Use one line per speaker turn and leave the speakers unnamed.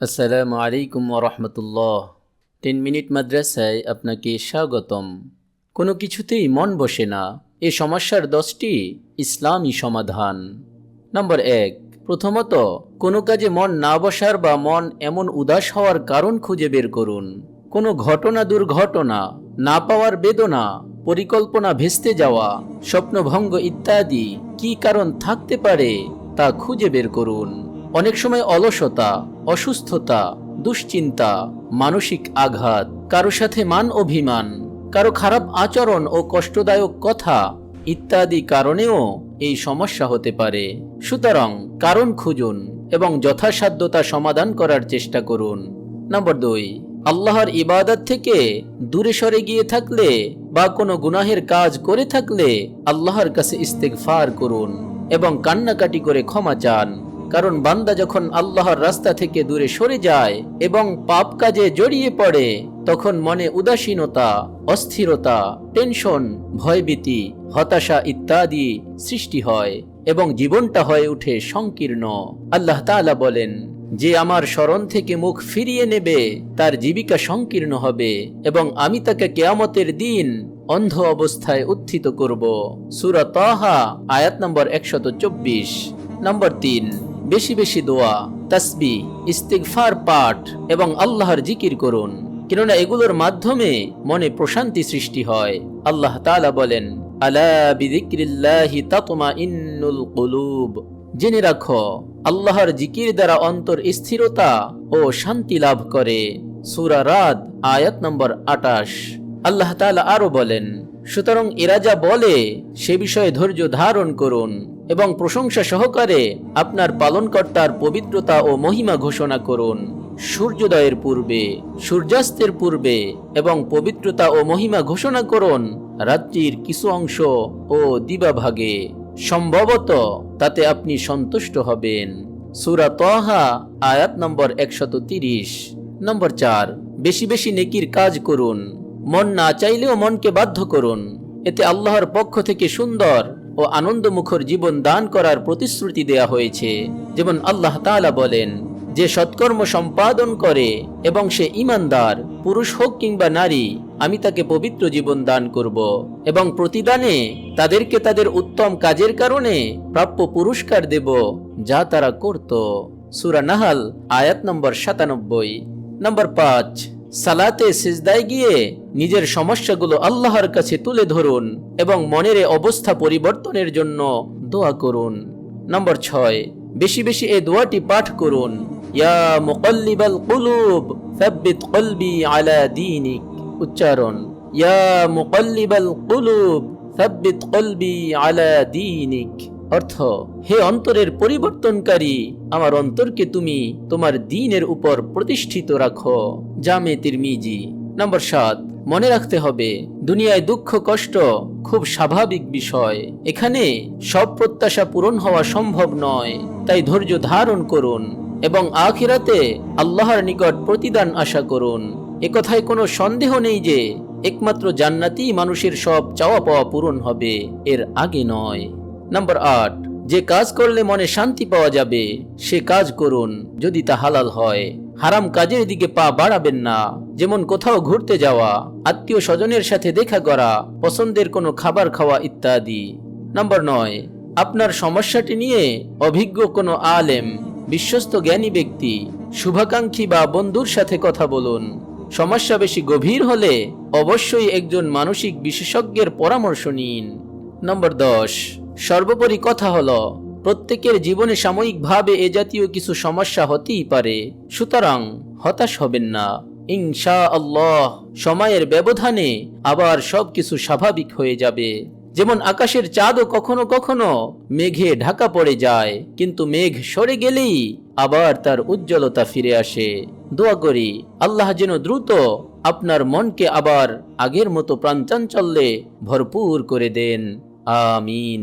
আসসালামু আলাইকুম ওরহমতুল্লাহ টেন মিনিট মাদ্রাসায় আপনাকে স্বাগতম। কোনো কিছুতেই মন বসে না। এ সমস্যার দশটি ইসলামী সমাধান। নম্বর এক, প্রথমত, কোনো কাজে মন না বসার বা মন এমন উদাস হওয়ার কারণ খুঁজে বের করুন। কোনো ঘটনা দুর্ঘটনা, না পাওয়ার বেদনা, পরিকল্পনা ভেস্তে যাওয়া, স্বপ্নভঙ্গ ইত্যাদি কি কারণ থাকতে পারে তা খুঁজে বের করুন। অনেক সময় অলসতা, অসুস্থতা, দুশ্চিন্তা, মানসিক আঘাত, কারও সাথে মান অভিমান, কারও খারাপ আচরণ ও কষ্টদায়ক কথা ইত্যাদি কারণেও এই সমস্যা হতে পারে। সুতরাং কারণ খুঁজুন এবং যথাসাধ্যতা সমাধান করার চেষ্টা করুন। নম্বর দুই, আল্লাহর ইবাদত থেকে দূরে সরে গিয়ে থাকলে বা কোনো গুনাহের কাজ করে থাকলে আল্লাহর কাছে ইস্তেগফার করুন এবং কান্নাকাটি করে ক্ষমা চান। কারণ বান্দা যখন আল্লাহর রাস্তা থেকে দূরে সরে যায় এবং পাপ কাজে জড়িয়ে পড়ে, তখন মনে উদাসীনতা, অস্থিরতা, টেনশন, ভয়ভীতি, হতাশা ইত্যাদি সৃষ্টি হয় এবং জীবনটা হয়ে ওঠে সংকীর্ণ। আল্লাহ তাআলা বলেন, যে আমার স্মরণ থেকে মুখ ফিরিয়ে নেবে, তার জীবিকা সংকীর্ণ হবে এবং আমি তাকে কেয়ামতের দিন অন্ধ অবস্থায় উত্থিত করব। সুরা তাহা, আয়াত নম্বর একশত চব্বিশ, নম্বর তিন। বেশি বেশি দোয়া, তাসবি, ইস্তিগফার পাঠ এবং আল্লাহর জিকির করুন। কেননা এগুলোর মাধ্যমে মনে প্রশান্তি সৃষ্টি হয়। আল্লাহ তালা বলেন, আলা বিযিকরিল্লাহি তাতমাইন্নুল কুলুব। জেনে রাখো, আল্লাহর জিকির দ্বারা অন্তর স্থিরতা ও শান্তি লাভ করে। সূরা রাদ, আয়াত নম্বর আটাশ। আল্লাহ তাআলা আরও বলেন, সুতরাং এরা যা বলে সে বিষয়ে ধৈর্য ধারণ করুন এবং প্রশংসা সহকারে আপনার পালনকর্তার পবিত্রতা ও মহিমা ঘোষণা করুন। সূর্যোদয়ের পূর্বে, সূর্যাস্তের পূর্বে এবং পবিত্রতা ও মহিমা ঘোষণা করুন রাত্রির কিছু অংশ ও দিবাভাগে। সম্ভবত তাতে আপনি সন্তুষ্ট হবেন। সুরা তহা, আয়াত নম্বর একশত তিরিশ, নম্বর চার, বেশি বেশি নেকির কাজ করুন। মন না চাইলেও মনকে বাধ্য করুন। এতে আল্লাহর পক্ষ থেকে সুন্দর ও আনন্দমুখর জীবন দান করার প্রতিশ্রুতি দেয়া হয়েছে। যেমন আল্লাহ তাআলা বলেন, যে সৎকর্ম সম্পাদন করে এবং সে ইমানদার পুরুষ হোক কিংবা নারী, আমি তাকে পবিত্র জীবন দান করব এবং প্রতিদানে তাদেরকে তাদের উত্তম কাজের কারণে প্রাপ্য পুরস্কার দেব যা তারা করত। সুরা নাহাল, আয়াত নম্বর সাতানব্বই। নম্বর পাঁচ। সালাতে সিজদায় গিয়ে নিজের সমস্যাগুলো আল্লাহর কাছে তুলে ধরুন এবং মনের অবস্থা পরিবর্তনের জন্য দোয়া করুন। নম্বর ছয়, বেশি বেশি এই দোয়াটি পাঠ করুন। ইয়া মুকাল্লিবাল কুলুব, সাব্বিত কলবি আলা উচ্চারণ, ইয়া মুকাল্লিবাল কুলুব, সাব্বিত কলবি আলা অর্থ, হে অন্তরের পরিবর্তনকারী, আমার অন্তরকে তুমি তোমার দিনের উপর প্রতিষ্ঠিত রাখো। জামে তিরমিজি। নম্বর সাত, মনে রাখতে হবে, দুনিয়ায় দুঃখ, কষ্ট খুব স্বাভাবিক বিষয়। এখানে সব প্রত্যাশা পূরণ হওয়া সম্ভব নয়, তাই ধৈর্য ধারণ করুন এবং আখিরাতে আল্লাহর নিকট প্রতিদান আশা করুন। একথায় কোনো সন্দেহ নেই যে, একমাত্র জান্নাতি মানুষের সব চাওয়া পাওয়া পূরণ হবে, এর আগে নয়। নম্বর আট, যে কাজ করলে মনে শান্তি পাওয়া যাবে, সে কাজ করুন, যদি তা হালাল হয়। হারাম কাজের দিকে পা বাড়াবেন না। যেমন কোথাও ঘুরতে যাওয়া, আত্মীয় স্বজনের সাথে দেখা করা, পছন্দের কোনো খাবার খাওয়া ইত্যাদি। নম্বর নয়, আপনার সমস্যাটি নিয়ে অভিজ্ঞ কোনো আলেম, বিশ্বস্ত জ্ঞানী ব্যক্তি, শুভাকাঙ্ক্ষী বা বন্ধুর সাথে কথা বলুন। সমস্যা বেশি গভীর হলে অবশ্যই একজন মানসিক বিশেষজ্ঞের পরামর্শ নিন। নম্বর দশ, সর্বোপরি কথা হলো প্রত্যেকের জীবনে সাময়িকভাবে এ জাতীয় কিছু সমস্যা হতেই পারে। সুতরাং হতাশ হবেন না। ইনশা আল্লাহ সময়ের ব্যবধানে আবার সবকিছু স্বাভাবিক হয়ে যাবে। যেমন আকাশের চাঁদও কখনো কখনো মেঘে ঢাকা পড়ে যায়, কিন্তু মেঘ সরে গেলেই আবার তার উজ্জ্বলতা ফিরে আসে। দোয়া করি, আল্লাহ যেন দ্রুত আপনার মনকে আবার আগের মতো প্রাঞ্চাঞ্চল্যে ভরপুর করে দেন। আমিন।